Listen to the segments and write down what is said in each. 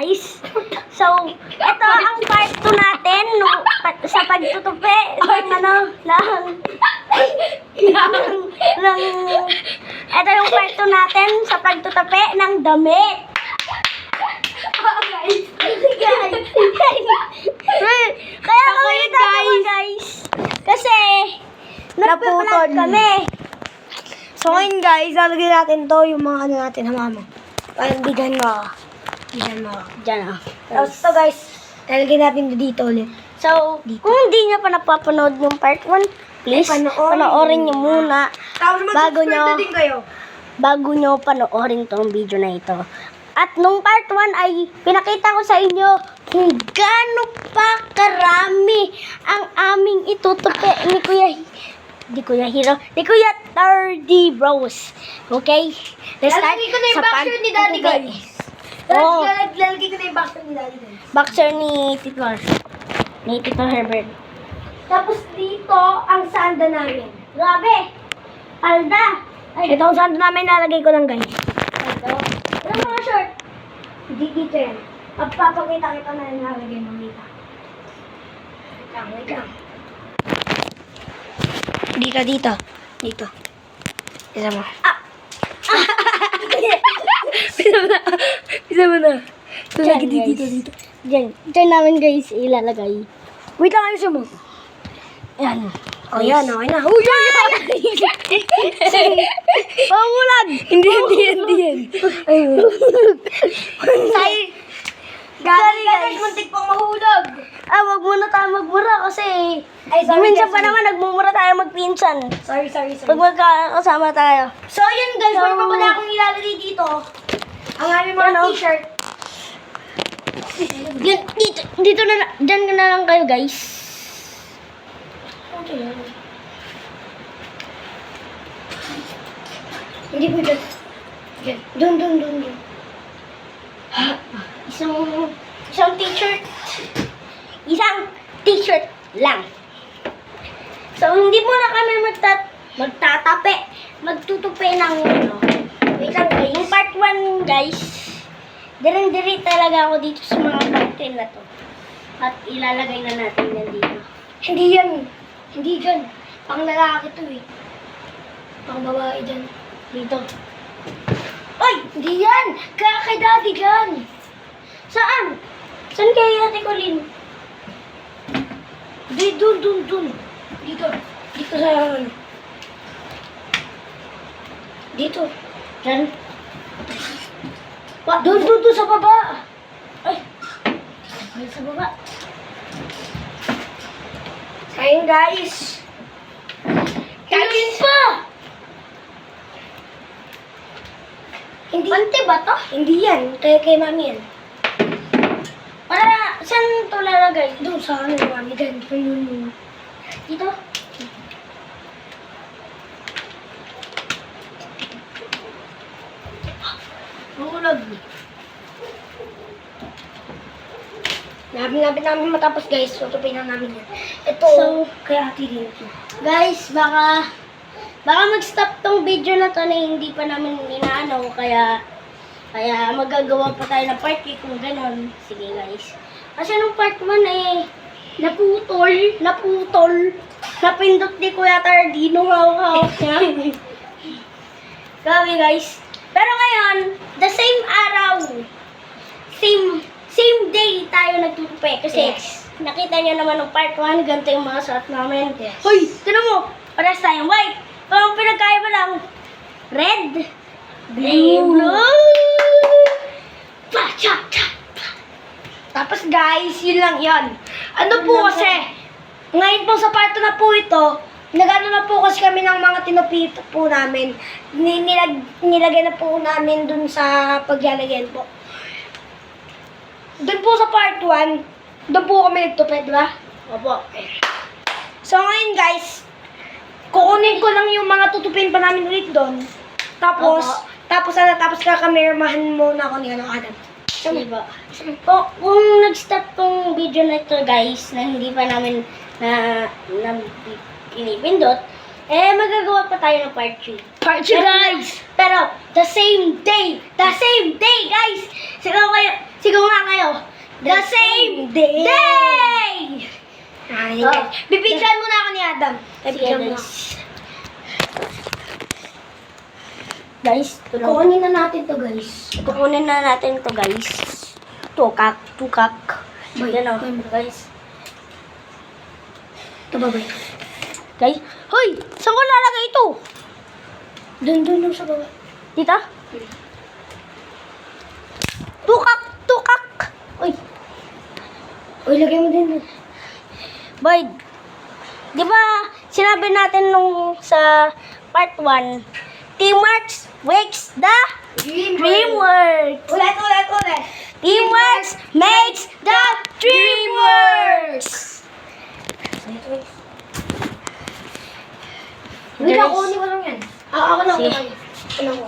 guys. So, ito ang part 2 natin no, pa- sa pagtutupi ng ano, ng, ng, ng, ito yung part 2 natin sa pagtutupi ng damit. guys. Kaya kami guys. guys. Kasi, Naputol. kami. So ngayon guys, lalagyan natin to yung mga ano natin hamama. Para hindi dyan mo. Dyan mo. Diyan ah. Tapos to guys, lalagyan natin dito ulit. So, kung hindi nyo pa napapanood yung part 1, please, Ay, panoorin panoorin nyo muna Tapos Bago nyo- din kayo. bago nyo panoorin tong video na ito. At nung part 1 ay pinakita ko sa inyo kung gaano pa karami ang aming itutupi ni Kuya di Kuya Hero, ni Kuya Tardy Bros. Okay? Let's start Lalagay ko na yung sa boxer ni Daddy guys. Oo. Lalagay ko na yung boxer ni Daddy guys. Boxer ni Tito, ni Tito Herbert. Tapos dito, ang sanda namin. Grabe! Palda! Ay, Ito ang sando namin, lalagay ko lang guys. ito. Ano mga short? Di, dito yan. Pagpapakita kita na yung lalagay mo dito. Wait lang, wait lang. Dito, dito. Dito. Isa mo. Ah! Isa mo na. Isa mo na. Diyan, Lalagay dito, dito, dito. Diyan. Diyan namin guys ilalagay. Wait lang, ayusin mo. Yan. Oh, yan, okay na. Uy, yan, yan. Pangulan. Hindi, hindi, hindi yan. Ayun. Say, Sorry, guys. Muntik pang mahulog. ah, wag muna tayo magmura kasi Ay, sorry, minsan guys, pa sorry. naman nagmumura tayo magpinsan. Sorry, sorry, sorry. Pag magkakasama tayo. So, yun guys, so, meron pa pala akong ilalagay dito. Ang aming mga Ano? t-shirt. Yun, dito, dito na, dyan na lang kayo guys. Okay. Hindi po dyan. Dyan. Dun, dun, dun, dun. Isang, isang t-shirt. Isang t-shirt lang. So, hindi muna kami magtat magtatape. Magtutupi ng ano. Wait lang. Yung part 1 guys. Dirang-diri talaga ako dito sa mga part 10 na to. At ilalagay na natin yan dito. Hindi yan. Hindi dyan. Pang lalaki to eh. Pang babae dyan. Dito. Ay! Hindi yan! Kaya kay daddy dyan. Saan? Saan kayo ate Colin? Di, dun, dun, dun. Dito. Dito sa ano. Dito. Diyan. Pa, dun, dun, dun sa baba. Ay. Ay, sa baba. Ayun guys. Ayun pa! Hindi. Pante ba to? Hindi yan. Kaya kay mami yan. Para, saan to lalagay? Doon sa ano, mami. Dyan. Ayun. Dito? Mahulog. Namin-namin namin matapos guys. Tutupin na namin yan. Ito, So, kaya ate din ito. Guys, baka baka mag-stop tong video na to na hindi pa namin inaano kaya kaya magagawa pa tayo ng part 3 kung ganon. Sige guys. Kasi nung part 1 eh naputol, naputol, napindot ni Kuya Tardino hawak-hawak niya. Grabe guys. Pero ngayon, the same araw, same same day tayo nagtutupi kasi Yes. nakita niyo naman ng part 1, ganito yung mga suot namin. Yes. Hoy, tinan mo, pares tayong white. Pero ang pinagkaiba lang, red, blue, blue. Pa, cha, cha. Tapos guys, yun lang yan. Ano po kasi, ngayon po sa parto na po ito, nagano na po kasi kami ng mga tinupito po namin. Ni- Nilag, nilagay na po namin dun sa paglalagyan po. Dun po sa part 1, dun po kami nagtupi, di ba? Opo. So ngayon guys, kukunin ko lang yung mga tutupin pa namin ulit doon. Tapos, Opo. tapos ano, tapos kakamirmahan muna ako ni ano, Adam. Diba? Kung, kung nag-stop tong video na ito guys, na hindi pa namin na, na pinipindot, eh magagawa pa tayo ng part 3. Part Pero, guys, pero the same day, the same day guys! Sigaw kayo, sigaw nga kayo the same day. day! Ay, Oh. guys. Bibidyan muna ako ni Adam. Sige, Bibidyan mo guys. Lang. Kukunin na natin to guys. Kukunin na natin to guys. Tukak, tukak. Boy, Yan o, boy mo. guys. Ito ba ba? Guys, hoy! Saan ko lalagay ito? Doon, doon, doon sa baba. Dito? Tukak, tukak! Uy, Uy, lagay mo din doon. boy. Di ba, sinabi natin nung sa part 1, teamwork makes the dream work. Ulit, ulit, ulit. Teamwork makes the dream works. Guys. ako kunin ko lang yan. Ah, ako lang. Sige. Ano ko?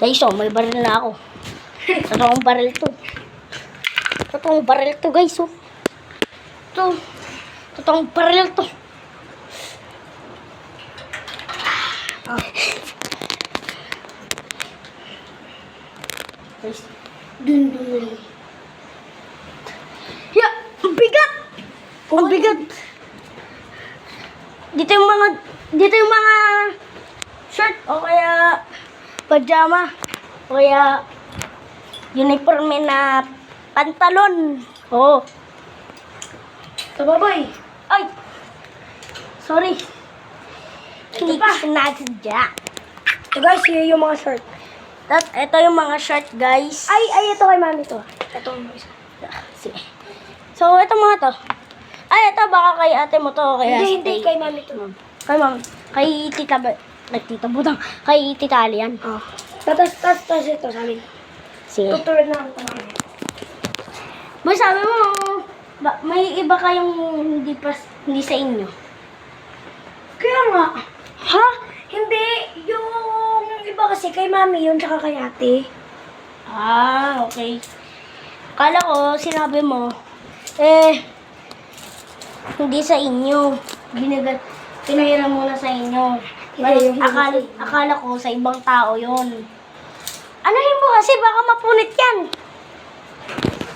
Guys, oh, may baril na ako. Totoong baril to. Totoong baril to, guys, oh. Ito. Totoong baril to. Ah. Guys. Doon, doon. Yeah, ang bigat! Ang bigat! Dito yung mga, dito yung mga shirt o kaya pajama o kaya uniforme na pantalon. Oh. Ito ba, boy? Ay! Sorry. Hindi ko pa. sinasadya. Ito guys, yun yung mga short. Tapos, ito yung mga shirt, guys. Ay, ay, ito kay mami to. Ito yung isa. Sige. So, ito mga to. Ay, ito baka kay ate mo to. Kaya Hindi, hindi, kay mami to. Kay ma'am. Kay tita ba? Kay tita butang. Kay tita Alian. Oh. Tapos, tapos, tapos ito, sabi. Sige. Tutulad na ako mami. Boy, sabi mo, ba, may iba kayong hindi pa, hindi sa inyo. Kaya nga. Ha? Hindi. Yung iba kasi kay mami yun, tsaka kay ate. Ah, okay. Kala ko, sinabi mo, eh, hindi sa inyo. Binagal, pinahiram mo na sa inyo. Yung akala, akala ko sa ibang tao yon. Anahin mo kasi, baka mapunit yan.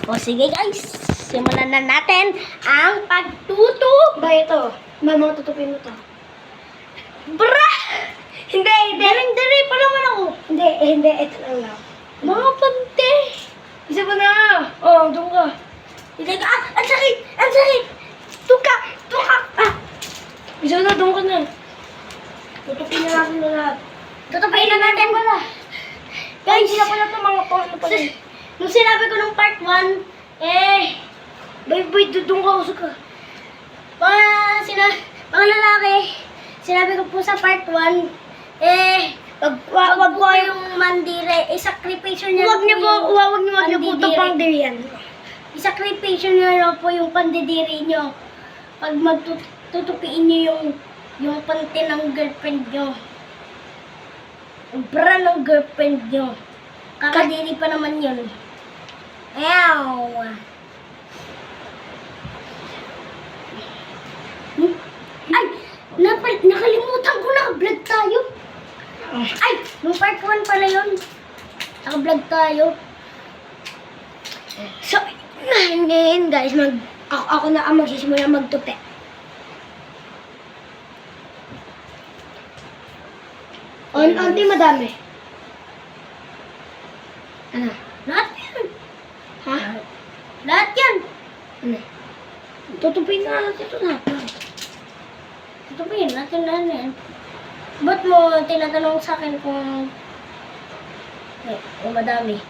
O sige guys, simulan na natin ang pagtuto. Ba ito? Mama, tutupin mo to. Bra! Hindi, hindi. Daring-dari pa naman ako. Hindi, eh, hindi. Ito lang lang. Mga pante. Isa pa na. Oh, doon ka. Hindi ka, ah, ang sakit, ang sakit. Tuka, tuka, ah. Isa na, doon ka na. Tutupin na natin na lahat. Tutupain na natin. Wala. Guys, Hindi na pala ito mga pang ano pala. Nung sinabi ko nung part 1, eh, Bay, bay, doon ka, usok ka. mga, sina, mga lalaki, sinabi ko po sa part 1, eh, wag, wag, wag po yung mandire, isakripisyon niya Huwag niyo po, huwag niyo wag niyo po dir yan. Isakripisyon niyo na po yung pandidiri niyo. Pag magtutupiin niyo yung, yung pante ng girlfriend niyo. Yung bra ng girlfriend niyo. Kakadiri pa naman yun. Ew. Ay! Napal nakalimutan ko naka-vlog tayo. Ay! Nung part 1 pala yun. Naka-vlog tayo. So, ngayon guys, mag, ako, ako na ang magsisimula magtupi. On, onti madami. Ano? Lahat yan. Ha? Lahat yan. Ano? Tutupin na natin ito na. Tutupiin natin na yan. Ba't mo tinatanong sa akin kung eh, kung madami?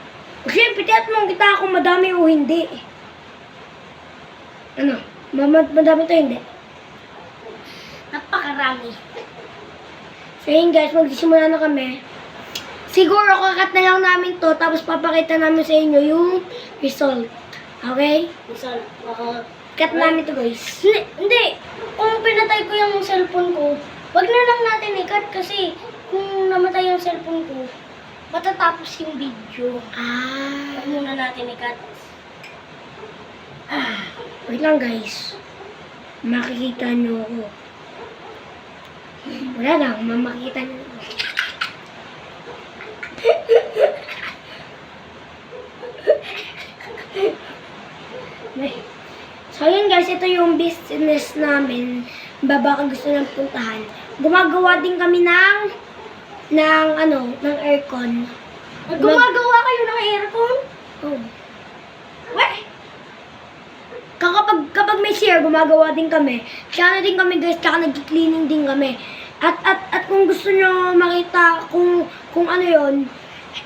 Siyempre, tiyat mo kita kung madami o hindi. Ano? Mama, madami to hindi. Napakarami. So yun guys, magsisimula na kami. Siguro kakat na lang namin to, tapos papakita namin sa inyo yung result. Okay? Misal, uh, Cut namin to guys. hindi, hindi. Kung pinatay ko yung cellphone ko, wag na lang natin i-cut kasi kung namatay yung cellphone ko, matatapos yung video. Ah. Wag muna natin i-cut. Wait lang guys. Makikita nyo ako. Wala lang, mamakita nyo ako. So yun guys, ito yung business namin. Baba ka gusto ng puntahan. Gumagawa din kami ng ng ano, ng aircon. Gumagawa kayo ng aircon? Oh. Weh! Kapag, kapag may share, gumagawa din kami. Tsaka na din kami guys, tsaka nag-cleaning din kami. At, at, at kung gusto nyo makita kung, kung ano yon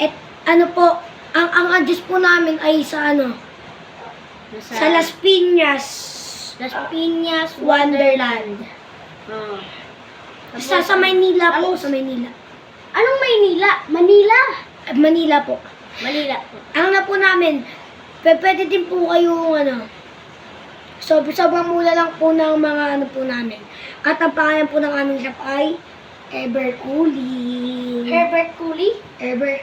et, ano po, ang, ang address po namin ay sa ano, Nasa sa Las Piñas, Las Piñas Wonderland. Oh. Sa, sa Maynila po, sa Maynila. Anong Maynila? Manila? Manila po. Manila po. Ang na po namin, pwede din po kayo, ano, so, sobrang mula lang po ng mga ano po namin. At ang pangalan po ng aming shop ay Ever Cooling. Herbert Cooley? Ever,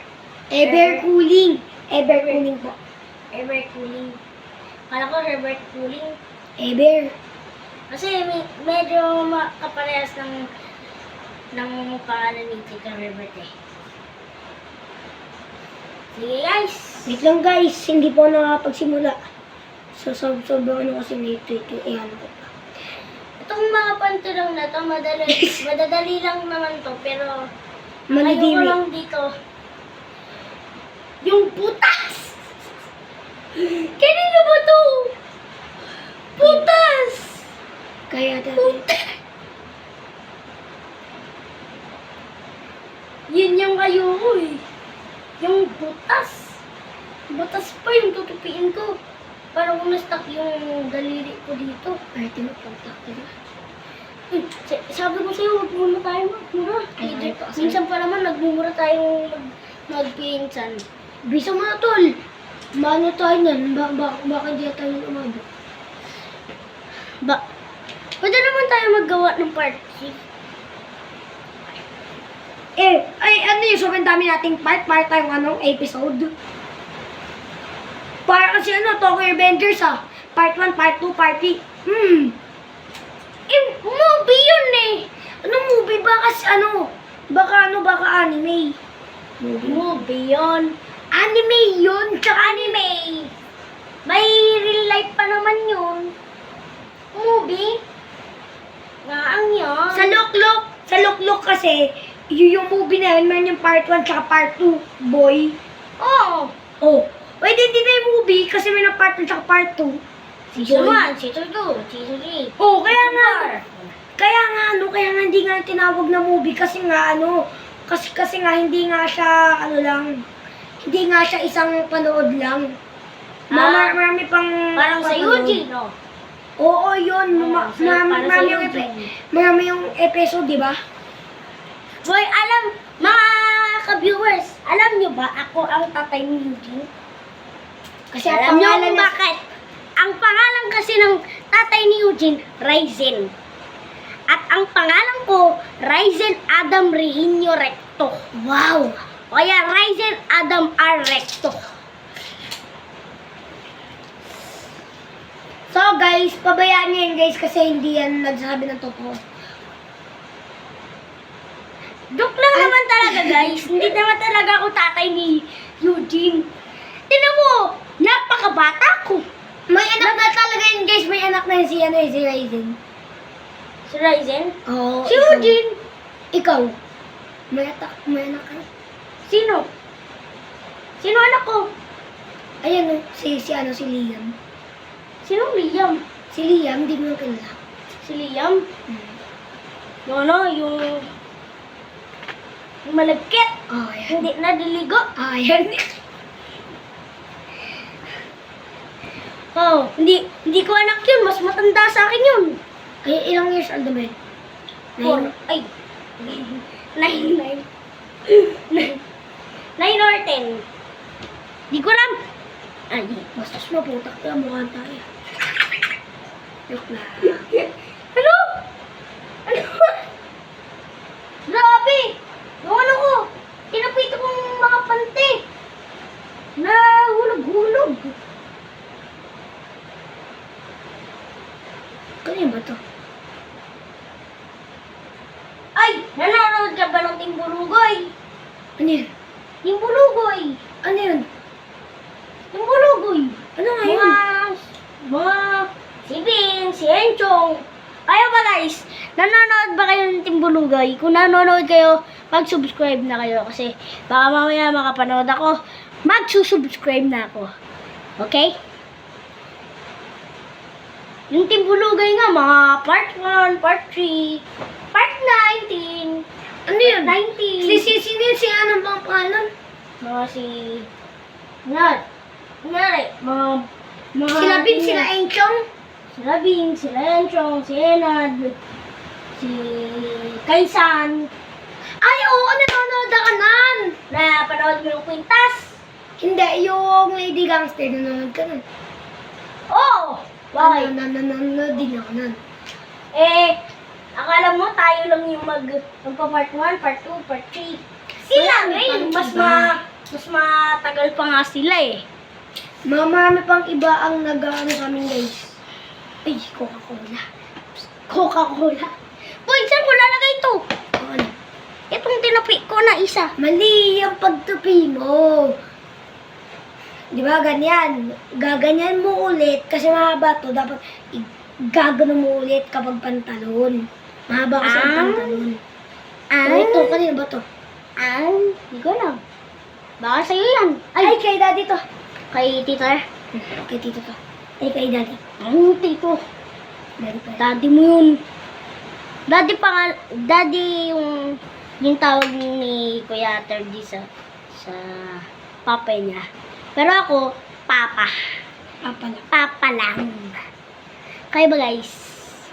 Ever Cooling. Ever Cooling po. Herbert Cooling. Kala ko Herbert Cooling. Ever. Kasi me- medyo makaparehas ng ng pangalan ni Tita Herbert eh. Sige guys. Wait lang guys, hindi po ako nakakapagsimula. So, so, sobrang ano kasi late, ito, ano po. Itong mga pantulong na to, madali, madadali lang naman to, pero ayoko Malidimi. lang dito. Yung putas! Kanino ba to? Putas! Kaya dati, Putas! Yun yung ayoko eh. Yung butas. Butas pa yung tutupiin ko. Parang na-stuck yung daliri ko dito. ay, tinupunta ko na. Sa- Sabi ko sa'yo, huwag muna tayo magmura. Ay, Minsan pa naman, nagmumura tayong mag magpinsan. Bisa mo na tol. Mano tayo niyan? Ba, ba, baka di tayo umabot. Ba, pwede naman tayo maggawa ng part 6. Eh, ay, ano yung sobrang dami nating part, part tayong anong episode. Para kasi ano, Tokyo Revengers ah. Part 1, part 2, part 3. Hmm. Eh, movie yun eh! Anong movie ba kasi ano? Baka ano, baka anime. Movie? Movie yun. Anime yun, tsaka Anime! May real life pa naman yun. Movie? Nga ang yun. Sa Look-Look, sa Look-Look kasi, yung movie na yun, meron yung part 1 tsaka part 2, boy. Oo. Oh, pwede din na yung movie kasi may na part 1 tsaka part 2. Season Boy. 1, Season 2, Season 3. Oh, kaya nga, kaya nga ano, kaya nga hindi nga tinawag na movie kasi nga ano, kasi kasi nga hindi nga siya ano lang, hindi nga siya isang panood lang. Ah. marami pang Parang sa. Eugene, no? Oo, yun. Ma- sa- ma- parang sa marami yung, Eugene. epi- marami yung episode, di ba? Boy, alam, mga ka-viewers, alam nyo ba ako ang tatay ni Eugene? Kasi alam kung na- bakit? Ang pangalan kasi ng tatay ni Eugene, Ryzen. At ang pangalan ko, Ryzen Adam Rehinio Recto. Wow! Kaya Ryzen Adam R. Recto. So guys, pabayaan nyo yun guys kasi hindi yan nagsasabi ng totoo. Joke lang naman talaga guys. Hindi naman talaga ako tatay ni Eugene. Tinan mo, napakabata ko. May anak na talaga yun guys, may anak na yun si ano eh, si Ryzen. Si Ryzen? Oo. Si ikaw. Eugene? Ikaw. May anak, may anak ka. Sino? Sino anak ko? Ayan o, si, si ano, si Liam. Sino Liam? Si Liam, hindi mo kilala. Si Liam? Hmm. Yung ano, yung... Yung malagkit. Oh, ayan. Hindi nadiligo. Ah, ayan. Oh, hindi hindi ko anak yun. Mas matanda sa akin yun. Ay, ilang years old na ba yun? Four. Nine. Ay. Nine, nine. Nine. Nine or ten. Di ko alam. Ay. Basta maputak ka, mukha tayo. Joke lang. Ano? Ano? Grabe! Yung ano ko, tinapito kong mga pante. Na hulog-hulog. Kanina ba to? Ay! Nanonood ka ba ng Timbulugoy? Ano yun? Timbulugoy! Ano yun? Timbulugoy! Ano nga yun? Mga, mga si Enchong. Kayo ba guys? Nanonood ba kayo ng Timbulugay? Kung nanonood kayo, mag-subscribe na kayo kasi baka mamaya makapanood ako, magsusubscribe na ako. Okay? Yung Timbulugay nga, mga part 1, part 3, part 19, Ano yun? 19. Si, si, sino yun? Si ano bang pangalan? Mga si... Nga, nga, mga... mga Sila Bin, sila Enchong? Sila Bing, sila Enchong, si Enad, si Kaisan, Ay, oo, nanonood ako nun. na panood mo yung kwintas. Hindi, yung Lady Gangster, nanonood ka nun. Oh! Bakit? Nan- nan- Nanonood din ako nun. Eh, akala mo tayo lang yung mag, magpa part 1, part 2, part 3. Sila rin, mas ma, mas matagal pa nga sila eh. Mga marami pang iba ang nag-ano sa amin, guys. Ay, Coca-Cola. Coca-Cola. Boy, saan ko lalagay ito? Ano? Itong tinapi ko na isa. Mali yung pagtupi mo. Di ba, ganyan. Gaganyan mo ulit kasi mahaba to. Dapat gagano mo ulit kapag pantalon. Mahaba kasi ang Ah. pantalon. Ah, Oh, ito, kanina ba to? ah, hindi ko alam. Baka sa'yo yan. Ay, kay daddy to. Kay tita. Kay tito to. Ay, kay daddy. Ang tito. Daddy pa. Daddy mo yun. Daddy pa daddy yung, yung tawag ni Kuya Terdy sa, sa papa niya. Pero ako, papa. Papa lang. Papa lang. Kayo ba guys?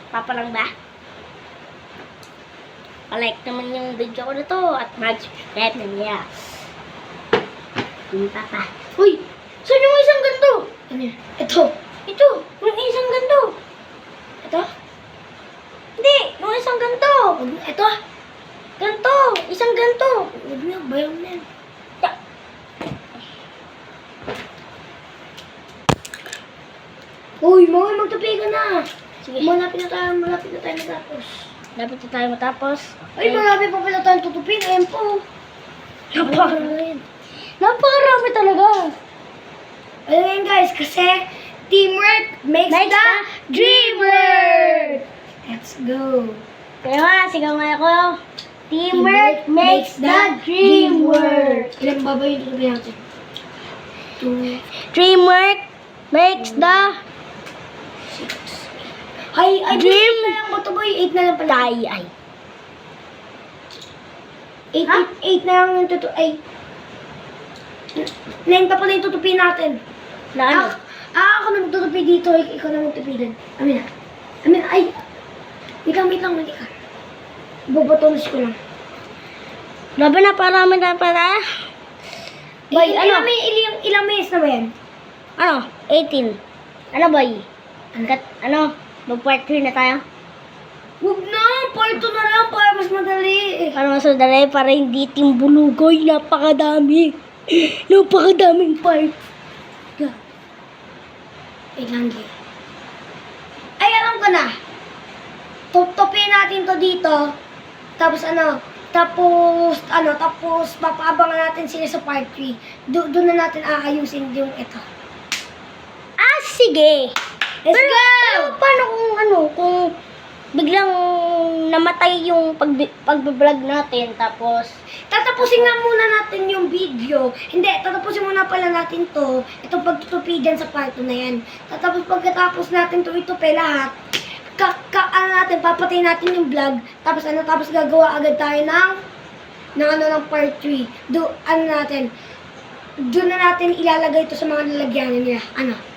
Papa lang ba? Pa-like naman yung video ko na to at mag-subscribe na niya. Yung papa. Uy! Saan yung isang ganto? Ano yun? Ito. Ito! Yung isang ganto! Ito? Hindi! Yung isang ganto! Huwag na. Ito. Ganto! Isang ganto! Huwag na. Bayaw na yan. Uy, mga magtupi ka na. Sige. Malapit na tayo, malapit na tayo matapos. Dapat na tayo matapos. Ay, malapit pa pala tayong tutupin. Ayan po. Napakarami. Napakarami talaga. Yan guys, kasi teamwork makes, Makes the the dream work. Let's go. Kaya nga, sigaw nga ako. Teamwork makes the dream work. Ilang baba yung tutupin natin? Two, Dreamwork makes the. Ay, ay, Dream. na lang boy? Eight na lang pala. die ay. Eight, Ha? eight, eight na lang yung tutu... Ay. Nine pa pala yung tutupin natin. Na ano? Ah, ah, ako na magtutupi dito. Ik- Ikaw na magtupi din. Amin na. Amin na. Ay. Wait wait lang, wait ka. Bubatonos ko lang. Laban na parami na para. Boy, Il- ano? Ilang, ilang, ilang minutes na ba yan? Ano? 18. Ano boy? Hanggat, ano? Mag-part 3 na tayo? Huwag na. Part 2 na lang para mas madali. Para mas madali, para hindi timbulugoy. Napakadami. Napakadaming part. Wait lang, Gil. Ay, alam ko na. Tutupin natin to dito. Tapos ano, tapos, ano, tapos papaabangan natin sila sa part 3. Do, doon na natin aayusin yung ito. Ah, sige. Let's pero, go! Pero paano kung ano, kung biglang namatay yung pag pagbe-vlog natin tapos Tatapusin nga muna natin yung video. Hindi, tatapusin muna pala natin to. Itong pagtutupi dyan sa part 2 na yan. Tatapos pagkatapos natin to itupi lahat, ka, ka, ano natin, papatay natin yung vlog. Tapos ano, tapos gagawa agad tayo ng, ng ano, ng part 3. Do, ano natin, doon na natin ilalagay to sa mga lalagyanan nila. Ano?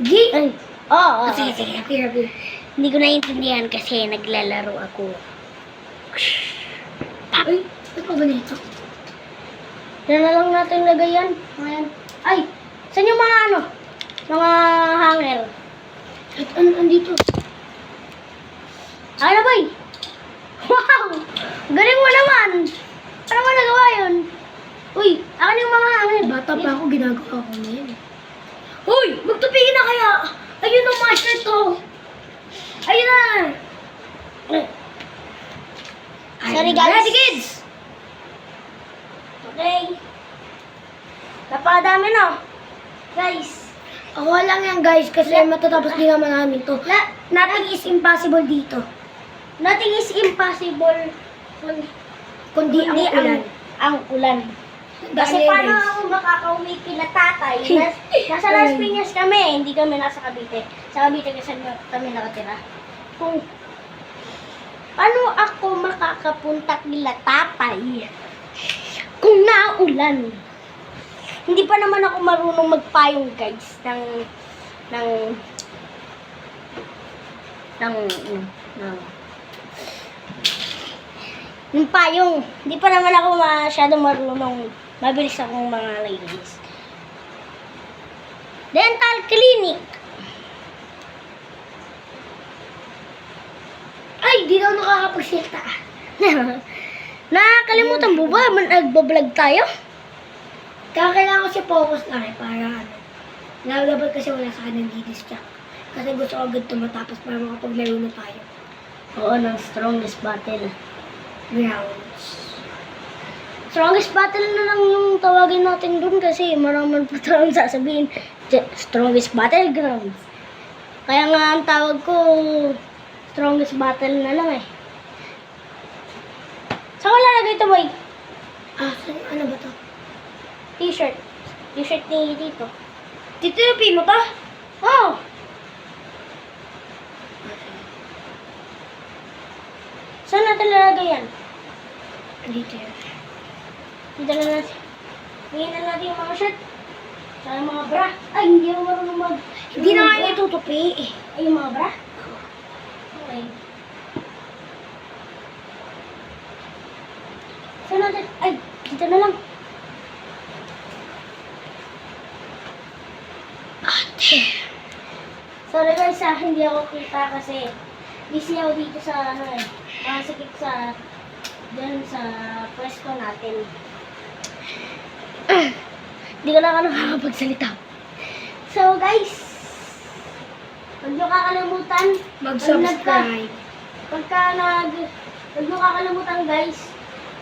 G? ay, oo, Ah, sige, sige, happy, happy. Hindi ko naiintindihan kasi naglalaro ako. Ay, ano ba ganito? Yan na lang natin lagay yan. Ayan. Ay, saan yung mga ano? Mga hanger. At an, andito. Ano ba Wow! Galing mo naman! Paano mo nagawa yun? Uy, akin yung mga hanger. Bata pa ako, ginagawa ko na yun. Hoy! Magtupigin na kaya! Ayun ang master to! Ayun na! Sorry, guys. Ready kids! Okay. Napakadami no. Guys. Ako lang yan guys kasi matatapos din naman namin to. Na, Nothing is impossible dito. nothing is impossible kung Kundi ang kundi ulan. Ang, ulan. Kasi paano makakauwi kila tatay? Nas, nasa Las Piñas kami, hindi kami nasa Cavite. Sa Cavite kasi kami nakatira. Kung paano ako makakapunta kila tatay? Kung naulan. Hindi pa naman ako marunong magpayong guys ng ng ng ng, ng yung payong. Hindi pa naman ako masyadong marunong. Mabilis akong mga ladies. Dental clinic. Ay, di daw nakakapagsalita. Nakakalimutan mo ba? Nagbablog tayo? Kaya kailangan ko siya focus lang eh, para ano. Lalaban kasi wala sa akin ng didistract. Kasi gusto ko agad tumatapos para makapaglaro na tayo. Oo, ng strongest battle. Rounds. Strongest battle na lang yung tawagin natin dun kasi maraming pa tayong sasabihin. Strongest battlegrounds. Kaya nga ang tawag ko, strongest battle na lang eh. Saan ko lalagay ito, boy? Ah, saan- ano ba to? T-shirt. T-shirt ni Tito. Titipin mo ba? Oh! Saan natin lalagay yan? Dito yan. Dito na natin. Bigyan na natin yung mga shirt. Saka yung mga bra. Ay, hindi ako marunong mag... Hindi na nga bra. niya tutupi eh. Ay, yung mga bra? Okay. Saan natin? Ay, dito na lang. Ate. Sorry guys, ah, hindi ako kita kasi busy ako dito sa ano eh. Masakit sa dyan sa pwesto natin. Hindi ko na ka nakakapagsalita. So guys, huwag niyo kakalimutan. Mag-subscribe. Pagka nag... Huwag niyo kakalimutan guys.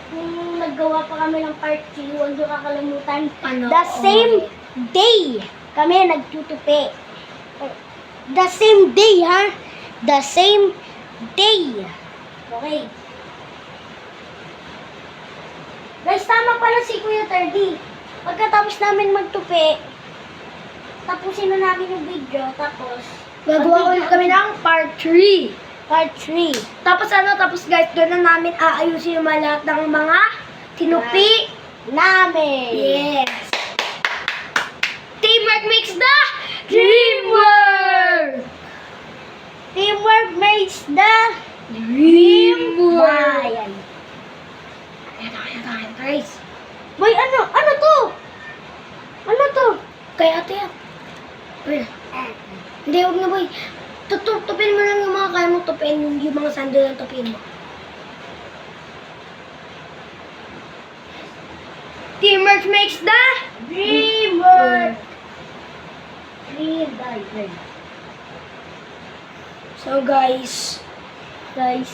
Kung naggawa pa kami ng part 2, huwag niyo kakalimutan. Ano? The same day kami nagtutupi. The same day, ha? The same day. Okay. Guys, tama pala si Kuya Terdy. Pagkatapos namin magtupi, tapusin na namin yung video, tapos Gagawa ulit kami ng part 3. part 3. Tapos ano, tapos guys, doon na namin aayusin yung mga lahat ng mga tinupi. Namin. Yes. Teamwork makes the dream work. Teamwork makes the Dream bayan. Ayan, ayan, ayan, guys. Boy, ano? Ano to? Ano to? Kaya ate yan. Uy, Hindi, huwag na boy. Tutupin mo lang yung mga kaya mo tupin, yung, mga sando lang tupin mo. Teamwork makes the Dreamwork. Dream diver. So guys, Guys,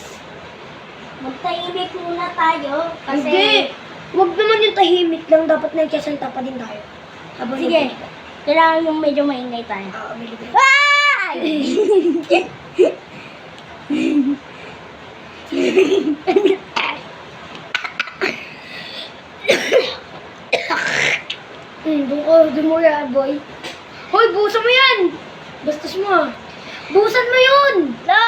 magtahimik muna tayo kasi... hindi. Huwag naman yung tahimik lang, dapat nagsasalta pa din tayo. Habang Sige. Kailangan yung medyo maingay tayo. Oo, bili bili. Ay! Hmm, doon ko, doon mo yan, boy. Hoy, busan mo yan! Bastos mo ah. Busan mo yun! No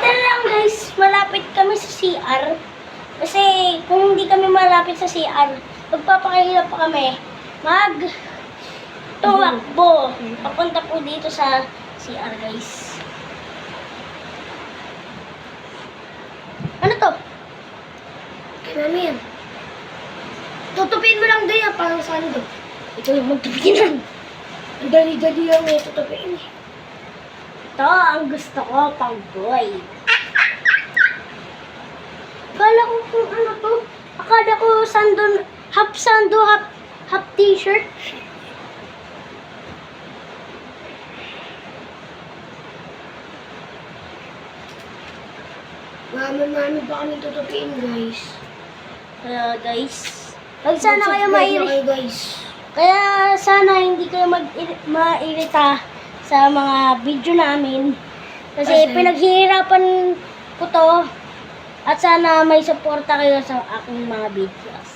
na lang guys, malapit kami sa CR. Kasi kung hindi kami malapit sa CR, magpapakahirap pa kami mag tumakbo. Papunta po dito sa CR guys. Ano to? Kay mami yan. Tutupin mo lang din yan, parang sando. Ito yung magtupinan. Ang dali-dali lang eh, tutupin. Ito ang gusto ko pang boy. Akala ko kung ano to. Akala ko sando, half sando, half, half t-shirt. Marami marami pa kami tutupiin guys. Kaya guys, pag sana kayo kayo guys. Kaya sana hindi kayo mag mairita sa mga video namin. Kasi Kasi- pinaghihirapan ko to. At sana may suporta kayo sa aking mga videos.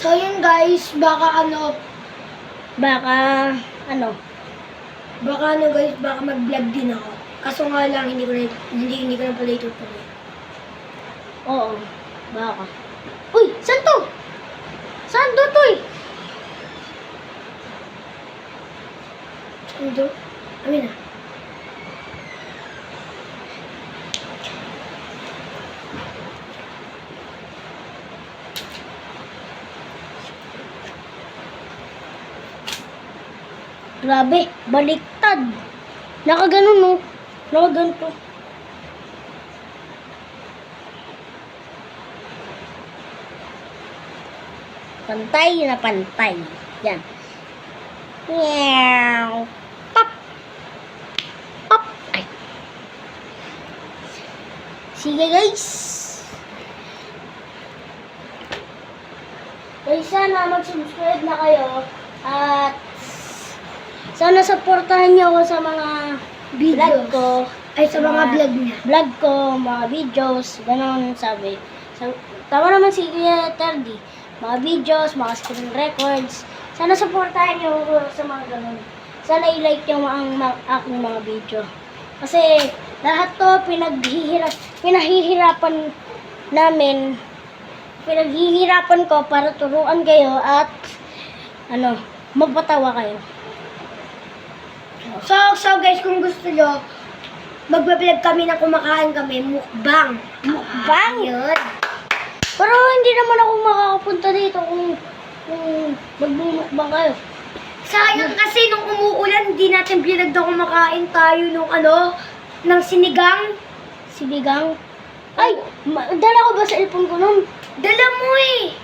So yun guys, baka ano, Baka, ano, baka ano guys, baka mag-vlog din ako. Kaso nga lang, hindi ko na, hindi, hindi ko na pala itutuloy. oo, baka. Uy, saan to? Saan to, Toy? Ito, amin na. Grabe, baliktad. Nakaganon, no? Nakaganto. Pantay na pantay. Yan. Meow. Pop. Pop. Ay. Sige, guys. Guys, sana mag-subscribe na kayo. At sana supportahan niyo ako sa mga vlog ko. Ay, sa mga vlog niya. Vlog ko, mga videos, gano'n sabi. So, tama naman si Kuya Terdy. Mga videos, mga screen records. Sana supportahan niyo ako sa mga gano'n. Sana i-like niyo ang ma- aking mga video. Kasi lahat to pinaghihirap, pinahihirapan namin pinaghihirapan ko para turuan kayo at ano, mapatawa kayo. So, so guys, kung gusto nyo, magbablog kami na kumakain kami, mukbang. Mukbang? Yun. Pero hindi naman ako makakapunta dito kung, kung magbumukbang kayo. Sayang kasi nung umuulan, hindi natin pinag na kumakain tayo nung ano, ng sinigang. Sinigang. Ay, dala ko ba sa cellphone ko nun? Dala mo eh.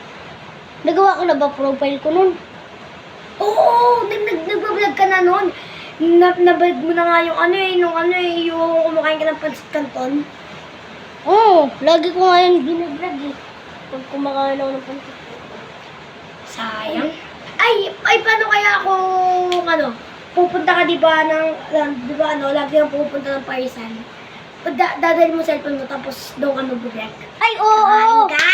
Nagawa ko na ba profile ko nun? Oo, nag, nag, nagbablog ka na nun. Na, nabag mo na nga yung ano eh, nung ano eh, yung kumakain ka ng pansit canton. Oo, lagi ko nga yung binablog eh. Pag kumakain ako ng pansit. Sayang. Ay, ay paano kaya kung ano, pupunta ka di ba ng, di ba ano, lagi kang pupunta ng Parisan. Da, dadalhin mo cellphone mo tapos doon ka mag-vlog. Ay, oo! Kumain ka!